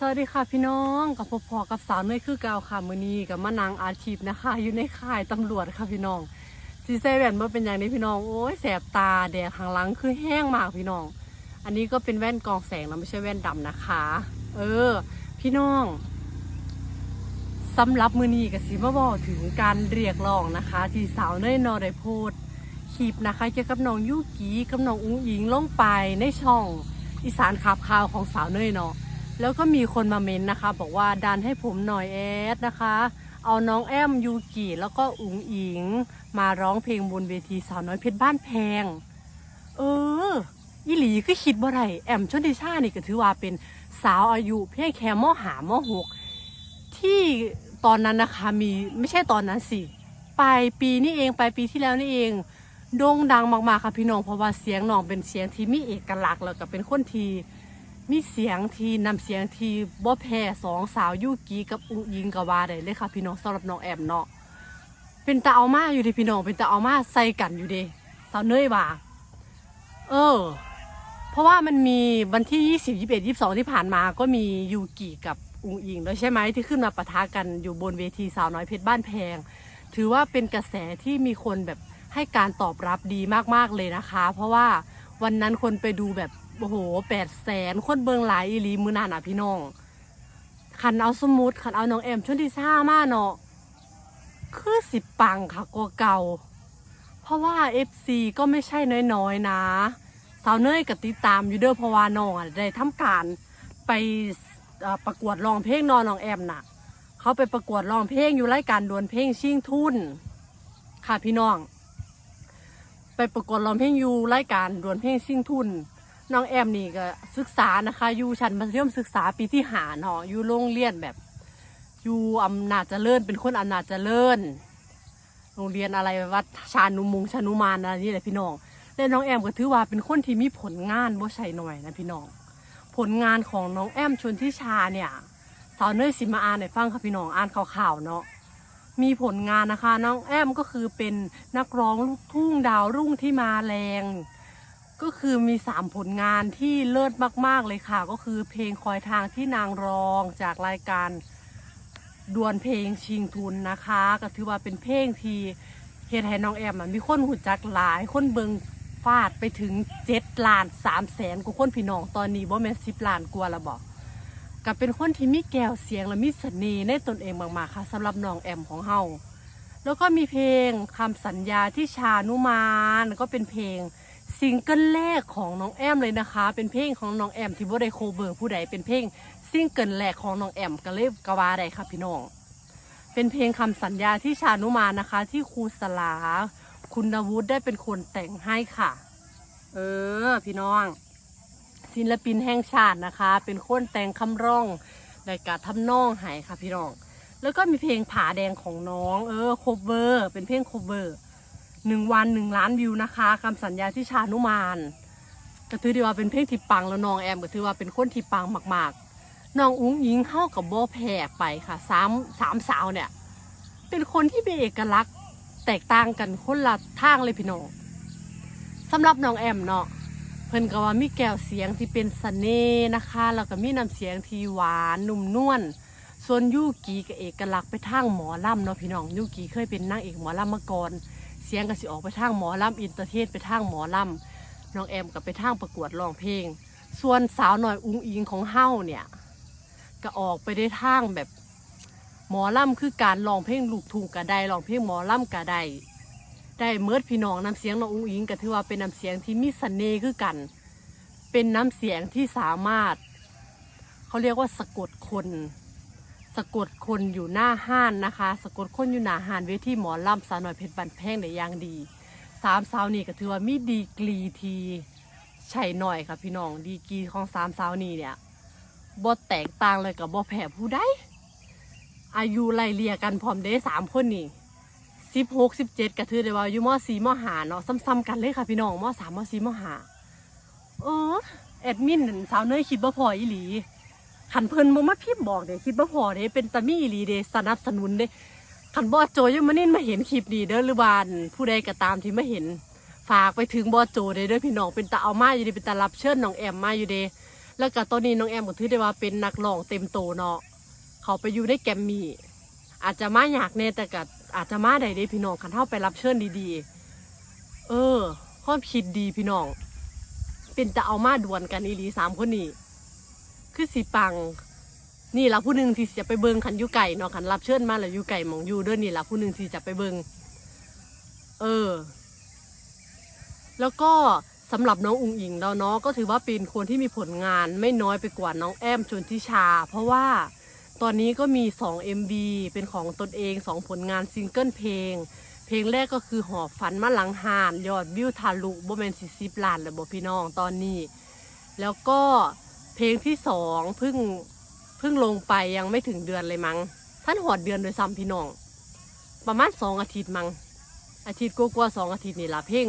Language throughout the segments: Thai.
สวัสดีค่ะพี่น้องกับพบพอกับสาวเนยคือเก่าค่ะมือนี้กับมานางอาชีพนะคะ อยู่ในค่ายตำรวจค่ะพี่น้องซีเซแว่นว่าเป็นอย่างนี้พี่น้องโอ้ยแสบตาแดดข้างหลังคือแห้งมากพี่น้อง อันนี้ก็เป็นแว่นกองแสงนะไม่ใช่แว่นดำนะคะ เออ พี่น้องสำหรับมือนี้กับสีมาบอกถึงการเรียกร้องนะคะ ที่สาวเนยนอได้โพสต์คลิปนะคะเกี่ยวกับน้องยูกีกับน้องอุ้งอิงลงไปในช่องอีสานขับข่าวของสาวเนยเนาะ แล้วก็มีคนมาเม้นนะคะ บอกว่าดันให้ผมหน่อยแอดนะคะ เอาน้องแอมยูกิแล้วก็อุ๋งอิง มาร้องเพลงบนเวทีสาวน้อยเพชรบ้านแพง เอออีหลีก็คิดบ่ไรแอมชนทิชานี่ก็ถือว่าเป็นสาวอายุเพียงแค่มอหามอหกที่ตอนนั้นนะคะมีไม่ใช่ตอนนั้นสิปลายปีนี่เองปลายปีที่แล้วนี่เองโด่งดังมากๆค่ะพี่น้องเพราะว่าเสียงน้องเป็นเสียงที่มีเอกลักษณ์แล้วก็เป็นคนที่ มีเสียงที่นำเสียงที่บ่แพ้สองสาวยูกีกับอุ้งยิงกับว่าได้เลยค่ะพี่น้องสำหรับน้องแอมเนาะเป็นตาเอามาอยู่ดิพี่น้องเป็นตาเอามาใส่กันอยู่ดิสาวเนยว่าเออ เพราะว่ามันมีวันที่ยี่สิบยี่สิบเอ็ดยี่สิบสองที่ผ่านมาก็มียูกิกับอุงอิงด้วใช่ไหมที่ขึ้นมาปะทะกันอยู่บนเวทีสาวน้อยเพชรบ้านแพง ถือว่าเป็นกระแสที่มีคนแบบให้การตอบรับดีมากๆเลยนะคะ เพราะว่าวันนั้นคนไปดูแบบ โอ้โหแปดแสนคนเบิงหลายอีหลีมือนานอะพี่น้องขันเอาสมุดขันเอาน้องแอมชนที่ซ่ามาเนาะคือสิปังค่ะกว่าเก่า เพราะว่าเอฟซีก็ไม่ใช่น้อยๆนะ สาวเนยกับติดตามอยู่เด้อเพราะว่าน้องอะได้ทำการไปประกวดร้องเพลงนอนน้องแอมน่ะ เขาไปประกวดร้องเพลงอยู่รายการดวลเพลงชิงทุน ค่ะพี่น้อง ไปประกวดร้องเพลงอยู่รายการดวลเพลงชิงทุน น้องแอมนี่ก็ศึกษานะคะอยู่ชั้นมัธยมศึกษาปีที่หาเนาะอยู่โรงเรียนแบบอยู่อำนาจเจริญเป็นคนอำนาจเจริญโรงเรียนอะไรวัดชานุมงชานุมานอะไรนี่แหละพี่น้องและน้องแอมก็ถือว่าเป็นคนที่มีผลงานว่าใช่หน่อยนะพี่น้อง ผลงานของน้องแอมชนทิชาเนี่ยสาวเนยสิมาอ่านให้ฟังค่ะพี่น้องอ่านข่าวๆเนาะมีผลงานนะคะ น้องแอมก็คือเป็นนักร้องลูกทุ่งดาวรุ่งที่มาแรง ก็คือมีสามผลงานที่เลิศมาก ๆ เลยค่ะ ก็คือเพลงคอยทางที่นางรองจากรายการดวลเพลงชิงทุนนะคะ ก็ถือว่าเป็นเพลงที่เฮ็ดให้น้องแอมมีคนหูจักหลาย คนเบิงฟาดไปถึงเจ็ดล้านสามแสนกว่าคนพี่น้องตอนนี้บ่แม่นสิบล้านกว่าละบอกก็เป็นคนที่มีแก้วเสียงและมีเสน่ห์ในตนเองมากๆค่ะสำหรับน้องแอมของเฮาแล้วก็มีเพลงคำสัญญาที่ชานุมานก็เป็นเพลง ซิงเกิลแรกของน้องแอมเลยนะคะ เป็นเพลงของน้องแอมที่บ่ได้โคเวอร์ผู้ใดเป็นเพลงซิงเกิลแรกของน้องแอมก็เลยกะวาได้ค่ะพี่น้อง เป็นเพลงคำสัญญาที่ชานุมานะคะ ที่ครูสลา คุณวุฒิได้เป็นคนแต่งให้ค่ะ เออ พี่น้อง ศิลปินแห่งชาตินะคะ เป็นคนแต่งคำร้องในการทำนองให้ค่ะพี่น้อง แล้วก็มีเพลงผาแดงของน้อง เออโคเวอร์ เป็นเพลงโคเวอร์ หนึ่งวันหนึ่งล้านวิวนะคะคำสัญญาที่ชานุมานก็ถือได้ว่าเป็นเพลงที่ปังแล้วน้องแอมก็ถือว่าเป็นคนที่ปังมากๆน้องอุ้งยิงเข้ากับโบแพรไปค่ะสามสามสาวเนี่ย เป็นคนที่มีเอกลักษณ์แตกต่างกันคนละทางเลยพี่น้องสำหรับน้องแอมเนาะเพิ่นก็ว่ามีแก้วเสียงที่เป็นเสน่ห์นะคะแล้วก็มีน้ำเสียงที่หวานนุ่มนวลส่วนยูกีก็เอกลักษณ์ไปทางหมอลำเนาะพี่น้องยูกีเคยเป็นนางเอกหมอลำมาก่อน เสียงก็สิออกไปทางหมอลำอินเตอร์เทนไปทางหมอลำน้องแอมก็ไปทางประกวดร้องเพลง ส่วนสาวหน่อยอุ้งอิงของเฮาเนี่ยก็ออกไปได้ทางแบบหมอลำคือการร้องเพลงลูกทุ่งกะได้ร้องเพลงหมอลำกะได้ได้เมิดพี่น้องน้ำเสียงน้องอุ้งอิงก็ถือว่าเป็นน้ำเสียงที่มีเสน่ห์คือกัน เป็นน้ำเสียงที่สามารถ เขาเรียกว่าสะกดคน สะกดคนอยู่หน้าห้านนะคะ สะกดคนอยู่หน้าห้านเวทีหมอลำสาวหน่อยเพชรบันแพงได้อย่างดีสามสาวนี่ก็ถือว่ามีดีกรีทีใช่หน่อยค่ะพี่น้องดีกรีของสามสาวนี่เนี่ยบ่แตกต่างเลยกับบ่แพ้ผู้ใดอายุไล่เลี่ยกันพร้อมเด้สามคนนี่สิบหกสิบเจ็ดก็ถือได้ว่าอยู่มอสี่มห้าเนาะซ้ำๆกันเลยค่ะพี่น้องมอสามมอสี่มห้าเออแอดมินนั่นสาวเนยคิดบ่พออีหลี ขันเพิ่นบ่มาพิมพ์บอกเด้คิดบ่พอเด้เป็นตามีอีหลีเด้สนับสนุนเด้ขันบอโจยังมานิ่นมาเห็นคลิปนี้เด้อหรือว่านผู้ใดก็ตามที่มาเห็น ฝากไปถึงบอโจเด้อเด้อพี่น้องเป็นตาเอามาอยู่เด้เป็นตารับเชิญน้องแอมมาอยู่เด้แล้วก็ตอนนี้น้องแอมก็ถือได้ว่าเป็นนักร้องเต็มโตเนาะเขาไปอยู่ในแกมมี่อาจจะมาอยากแน่แต่ก็อาจจะมาได้เด้พี่น้องคันเท่าไปรับเชิญดีๆ เออความคิดดีพี่น้องเป็นจะเอามาดวลกันอีหลีสามคนนี้ คือสีปัง นี่ละผู้หนึ่งที่จะไปเบิงขันยูไก่เนาะขันรับเชิญมาแล้วยูไก่หมองยูเด้วยนี่ละผู้หนึ่งที่จะไปเบิงเออ แล้วก็สำหรับน้องอุงอิงเราเนาะก็ถือว่าเป็นคนที่มีผลงานไม่น้อยไปกว่าน้องแอมชนทิชา เพราะว่าตอนนี้ก็มี 2 MV เป็นของตนเอง 2 ผลงานซิงเกิลเพลง เพลงแรกก็คือหอบฝันมาหลังหาน ยอดวิวทะลุบ่แมนสิสิบล้านเลยบ่พี่น้องตอนนี้ แล้วก็ เพลงที่สองเพิ่งเพิ่งลงไปยังไม่ถึงเดือนเลยมั้ง ท่านหอดเดือนโดยซ้ำพี่น้อง ประมาณสองอาทิตย์มั้ง อาทิตย์กว่าสองอาทิตย์นี่ละเพลง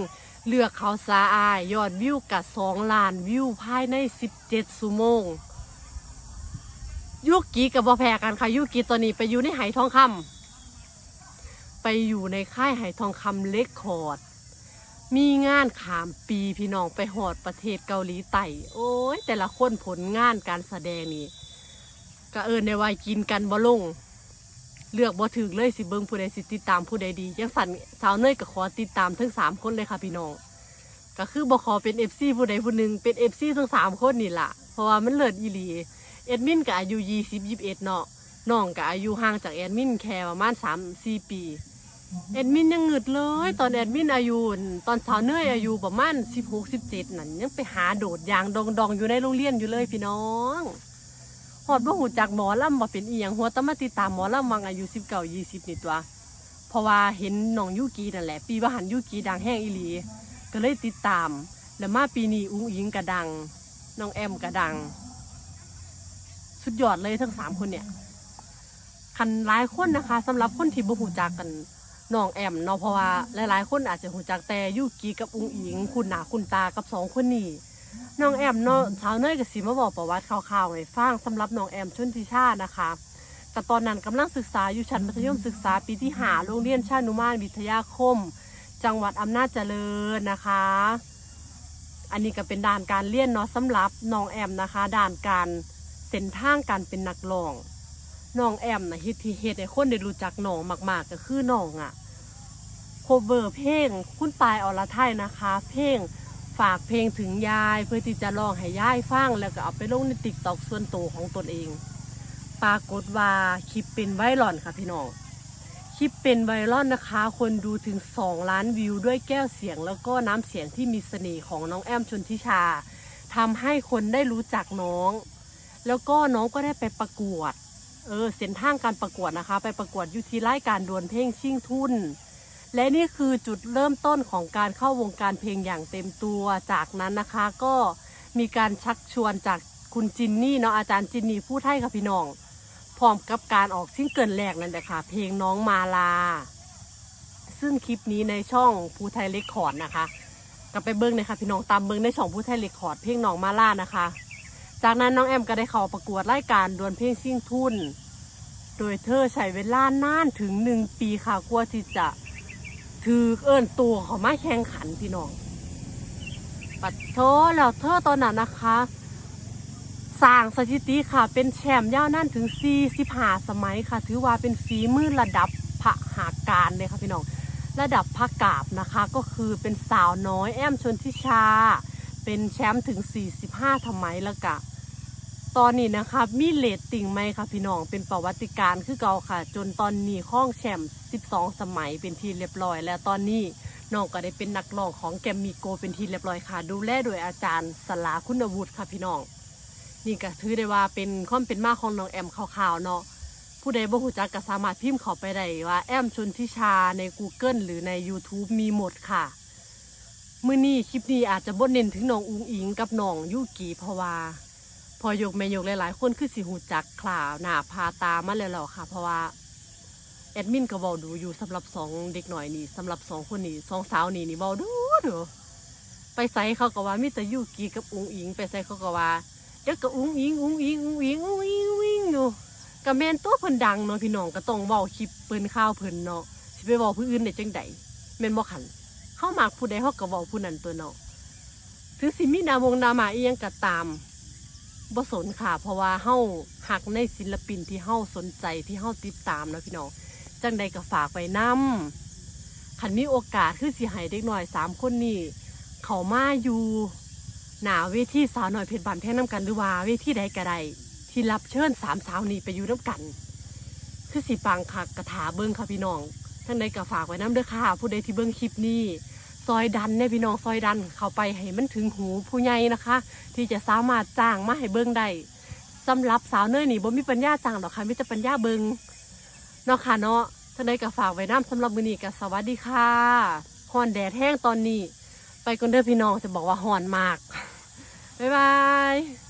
เลือกเขาสาอายยอดวิวกับสองล้านวิวภายในสิบเจ็ดชั่วโมงยุกีกับบอแพรกันค่ะยุกีตอนนี้ไปอยู่ในไหทองคำไปอยู่ในค่ายไหทองคำเล็กคอร์ด มีงานขามปีพี่น้องไปหอดประเทศเกาหลีใต้โอ้ย แต่ละคนผลงานการแสดงนี่ก็เอินในวัยกินกันบ่ลง เลือกบ่ถึกเลยสิเบิงผู้ใดสิติดตามผู้ใดดียังสั่นสาวเนยก็ขอติดตามทั้งสามคนเลยค่ะพี่น้องก็คือบ่ขอเป็นเอฟซีผู้ใดผู้หนึ่งเป็นเอฟซีทั้งสามคนนี่ล่ะ เพราะว่ามันเลิศอีหลีเอดมินก็อายุยี่สิบยี่สิบเอ็ดเนาะน้องก็อายุห่างจากแอดมินแค่ประมาณสามสี่ปี แอดมินยังหงึดเลย ตอนแอดมินอายุตอนสาวเนยอายุประมาณสิบหกสิบเจ็ดนั่นยังไปหาโดดยางดองดองอยู่ในโรงเรียนอยู่เลยพี่น้องหอดว่หูจักหมอลำว่เป็นอีหยังหัวตมาติดตามหมอลำวังอายุสิบเก้ายี่สิบนี่ตัว เพราะว่าเห็นน้องยูกีนั่นแหละ ปีว่าหันยูกีดังแห้งอีหลี ก็เลยติดตาม แล้วมาปีนี้อุ้งอิงกระดังน้องแอมกระดัง สุดยอดเลยทั้งสามคนเนี่ยคันหลายคนนะคะสำหรับคนที่บ่หูจักกัน น้องแอมเนาะเพราะว่าหลายๆ คนอาจจะหูจักแต่ยูกีกับอุงอิง คุณหนาคุณตากับสองคนนี้น้องแอมเนาะชาวเนยกับสีมาบอกประวัติคร่าวๆให้ฟังสำหรับน้องแอมชนทิชานะคะแต่ตอนนั้นกำลังศึกษาอยู่ชั้นมัธยมศึกษาปีที่หาโรงเรียนชานุมานวิทยาคม จังหวัดอำนาจเจริญนะคะ อันนี้ก็เป็นด่านการเรียนเนาะสำหรับน้องแอมนะคะ ด่านการเส้นทางการเป็นนักร้อง น้องแอมนะเฮ็ดที่เฮ็ดให้คนได้รู้จักน้องมาก ๆ ก็คือน้องอะโคเวอร์เพลงคุณปายอรไทยนะคะ เพลงฝากเพลงถึงยาย เพื่อที่จะร้องให้ยายฟังแล้วก็เอาไปลงในติ๊กต็อกส่วนตัวของตนเอง ปรากฏว่าคลิปเป็นไวรัลค่ะพี่น้องคลิปเป็นไวรัลนะคะ คนดูถึง 2 ล้านวิวด้วยแก้วเสียง แล้วก็น้ำเสียงที่มีเสน่ห์ของน้องแอมชนทิชาทำให้คนได้รู้จักน้อง แล้วก็น้องก็ได้ไปประกวด เออเส้นทางการประกวดนะคะ ไปประกวดยูที่รายการดวลเพลงชิ่งทุน และนี่คือจุดเริ่มต้นของการเข้าวงการเพลงอย่างเต็มตัวจากนั้นนะคะ ก็มีการชักชวนจากคุณจินนี่เนาะอาจารย์จินนี่ผู้ไทยกับพี่น้องพร้อมกับการออกซิงเกิลแรกนั่นแหละค่ะ เพลงน้องมาลา ซึ่งคลิปนี้ในช่องภูไทยเรคคอร์ดนะคะกลับไปเบิ้งเลยค่ะพี่น้องตามเบิ้งในช่องภูไทยเรคคอร์ดเพลงน้องมาลานะคะ จากนั้นน้องแอมก็ได้เข้าประกวดรายการดวลเพลงซิ่งทุน โดยเธอใช้เวลานานถึงหนึ่งปีค่ะกว่าที่จะถือเอิ้นตัวเขามาแข่งขันพี่น้องปัดโทแล้วเธอตอนนั้นนะคะสร้างสถิติค่ะ เป็นแชมป์ยาวนานถึง 45 สมัยค่ะ ถือว่าเป็นฝีมือระดับพระหาการเลยค่ะพี่น้อง ระดับพระกาบนะคะ ก็คือเป็นสาวน้อยแอมชนทิชา เป็นแชมป์ถึง 45ทำไมแล้วกะ ตอนนี้นะคะมีเลตติ่งไหมคะพี่น้องเป็นประวัติการคือเก่าค่ะ จนตอนนี้ข้องแชมป์12 สมัยเป็นที่เรียบร้อย แล้วตอนนี้น้องก็ได้เป็นนักร้องของแกมมีโกเป็นที่เรียบร้อยค่ะ ดูแลโดยอาจารย์สลาคุณวุฒิค่ะพี่น้อง นี่ก็ถือได้ว่าเป็นความเป็นมาของน้องแอมข่าวๆเนาะผู้ใดบ่หูจักก็สามารถพิมพ์เข้าไปได้ว่าแอมชนทิชาใน Google หรือใน YouTube มีหมดค่ะ มื่อนี้คลิปนี้อาจจะบ่เน้นถึงน้องอุงอิงกับน้องยูกีเพราะว่าพอยกแม่ยกหลายๆ คนคือสิหูจักข่าวหน้าพาตามาแล้วล่ะค่ะ เพราะว่าแอดมินก็เว้าดูอยู่สำหรับสองเด็กหน่อยนี่สำหรับสองคนนี้สองสาวนี่นี่เว้าดูดูไปใส่เขาก็ว่ามีแต่ยูกีกับอุงอิง ไปใส่เขาก็ว่าเดี๋ยวก็อุงอิงอุงอิงอุงอิงอุงอิงอุงอิงอยู่ก็แมนตัวเพิ่นดังเนาะพี่น้องก็ต้องเว้าคลิปเปิ้นข้าวเพิ่นเนาะสิไปเว้าผู้อื่นได้จังใดแมนบ่คัน เข้ามากผู้ใดเขาก็เว้าผู้นั้นตัวเนาะถึงสิมีดาวงดามาอียังก็ตามบ่สนค่ะ เพราะว่าเฮาหักในศิลปินที่เฮาสนใจที่เฮาติดตามนะพี่น้องจังใดก็ฝากไว้นำคันมีโอกาสคือสิให้เด็กน้อยสามคนนี้เขามาอยู่หนาเวทีสาวหน่อยเพชรบานแพงน้ำกันหรือว่าเวทีใดก็ได้ที่รับเชิญสามสาวนี้ไปอยู่น้ำกัน คือสิปังคักกระถาเบิ้งค่ะพี่น้อง ท่านใดก็ฝากไว้น้ำเด้อค่ะ ผู้ใดที่เบิ้งคลิปนี้ ซอยดันเนี่ยพี่น้องซอยดันเข้าไปให้มันถึงหูผู้ใหญ่นะคะ ที่จะสามารถจ้างมาให้เบิ้งได้สำหรับสาวเนยนี่บ่มีปัญญาจ้างหรอกค่ะมีแต่ปัญญาเบิงเนาะค่ะเนาะท่านใดก็ฝากไว้น้ำสำหรับมื้อนี้ก็สวัสดีค่ะฮอนแดดแห้งตอนนี้ ไปกันเด้อพี่น้องจะบอกว่าฮอนมากบ๊ายบาย